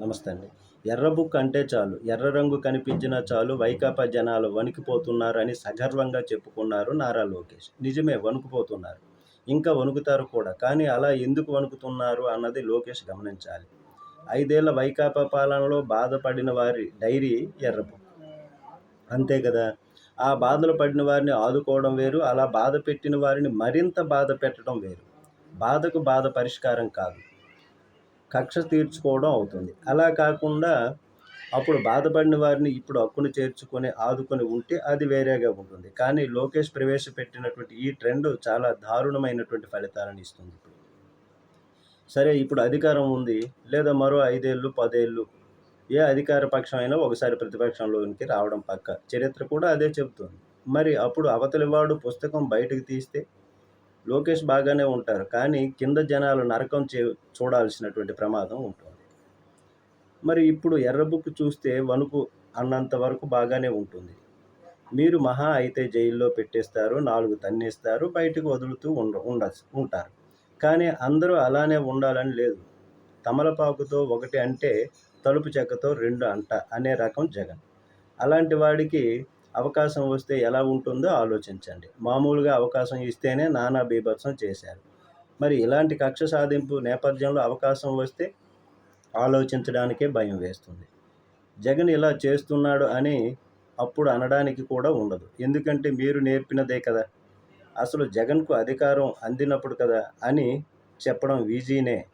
నమస్తే అండి. ఎర్ర బుక్ అంటే చాలు. ఎర్ర రంగు కనిపించినా చాలు. వైకాపా జనాలు వణికిపోతున్నారని సగర్వంగా చెప్పుకున్నారు నారా లోకేష్. నిజమే వణుకుపోతున్నారు. ఇంకా వణుకుతారు కూడా. కానీ అలా ఎందుకు వణుకుతున్నారు అన్నది లోకేష్ గమనించాలి. ఐదేళ్ళ వైకాపా పాలనలో బాధపడిన వారి డైరీ ఎర్ర బుక్. అంతే కదా. ఆ బాధలు పడిన వారిని ఆదుకోవడం వేరు. అలా బాధ పెట్టిన వారిని మరింత బాధ పెట్టడం వేరు. బాధకు బాధ పరిష్కారం కాదు. కక్ష తీర్చుకోవడం అవుతుంది. అలా కాకుండా అప్పుడు బాధపడిన వారిని ఇప్పుడు హక్కును చేర్చుకొని ఆదుకొని ఉంటే అది వేరేగా ఉంటుంది. కానీ లోకేష్ ప్రవేశపెట్టినటువంటి ఈ ట్రెండ్ చాలా దారుణమైనటువంటి ఫలితాలను ఇస్తుంది ఇప్పుడు. సరే ఇప్పుడు అధికారం ఉంది. లేదా మరో ఐదేళ్ళు పదేళ్ళు ఏ అధికార పక్షం అయినా ఒకసారి ప్రతిపక్షంలోనికి రావడం పక్క. చరిత్ర కూడా అదే చెబుతుంది. మరి అప్పుడు అవతలివాడు పుస్తకం బయటకు తీస్తే లోకేష్ బాగానే ఉంటారు కానీ కింద జనాలు నరకం చే చూడాల్సినటువంటి ప్రమాదం ఉంటుంది. మరి ఇప్పుడు ఎర్ర బుక్ చూస్తే వణుకు అన్నంత వరకు బాగానే ఉంటుంది. మీరు మహా అయితే జైల్లో పెట్టేస్తారు నాలుగు తన్నేస్తారు బయటకు వదులుతూ ఉండ ఉండ ఉంటారు. కానీ అందరూ అలానే ఉండాలని లేదు. తమలపాకుతో ఒకటి అంటే తలుపు చెక్కతో రెండు అంట అనే రకం జగన్. అలాంటి వాడికి అవకాశం వస్తే ఎలా ఉంటుందో ఆలోచించండి. మామూలుగా అవకాశం ఇస్తేనే నానా బీభత్సం చేశారు. మరి ఇలాంటి కక్ష సాధింపు నేపథ్యంలో అవకాశం వస్తే ఆలోచించడానికే భయం వేస్తుంది. జగన్ ఇలా చేస్తున్నాడు అని అప్పుడు అనడానికి కూడా ఉండదు. ఎందుకంటే మీరు నేర్పినదే కదా. అసలు జగన్కు అధికారం అందినప్పుడు కదా అని చెప్పడం ఈజీనే.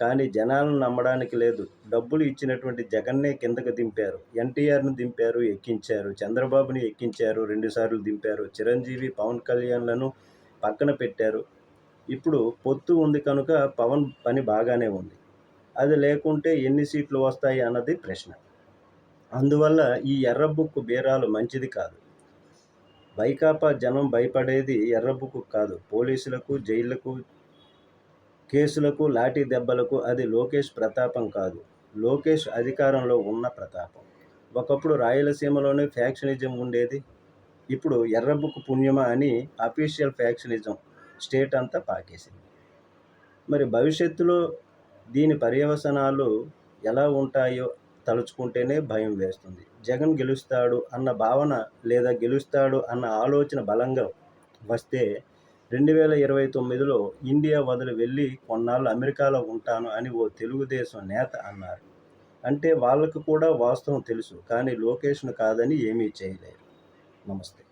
కానీ జనాలను నమ్మడానికి లేదు. డబ్బులు ఇచ్చినటువంటి జగన్నే కిందకు దింపారు. ఎన్టీఆర్ను దింపారు ఎక్కించారు. చంద్రబాబుని ఎక్కించారు రెండుసార్లు దింపారు. చిరంజీవి పవన్ కళ్యాణ్లను పక్కన పెట్టారు. ఇప్పుడు పొత్తు ఉంది కనుక పవన్ పని బాగానే ఉంది. అది లేకుంటే ఎన్ని సీట్లు వస్తాయి అన్నది ప్రశ్న. అందువల్ల ఈ ఎర్రబుక్కు బీరాలు మంచిది కాదు. వైకాపా జనం భయపడేది ఎర్రబుక్కు కాదు. పోలీసులకు జైళ్ళకు కేసులకు లాఠీ దెబ్బలకు అది లోకేష్ ప్రతాపం కాదు. లోకేష్ అధికారంలో ఉన్న ప్రతాపం. ఒకప్పుడు రాయలసీమలోనే ఫ్యాక్షనిజం ఉండేది. ఇప్పుడు ఎర్రబుక్ పుణ్యమా అని అఫీషియల్ ఫ్యాక్షనిజం స్టేట్ అంతా పాకేసింది. మరి భవిష్యత్తులో దీని పర్యవసనాలు ఎలా ఉంటాయో తలుచుకుంటేనే భయం వేస్తుంది. జగన్ గెలుస్తాడు అన్న భావన లేదా గెలుస్తాడు అన్న ఆలోచన బలంగా వస్తే రెండు వేల ఇరవై తొమ్మిదిలో ఇండియా వదిలి వెళ్ళి కొన్నాళ్ళు అమెరికాలో ఉంటాను అని ఓ తెలుగుదేశం నేత అన్నారు. అంటే వాళ్ళకు కూడా వాస్తవం తెలుసు కానీ లోకేష్ను కాదని ఏమీ చేయలేరు నమస్తే.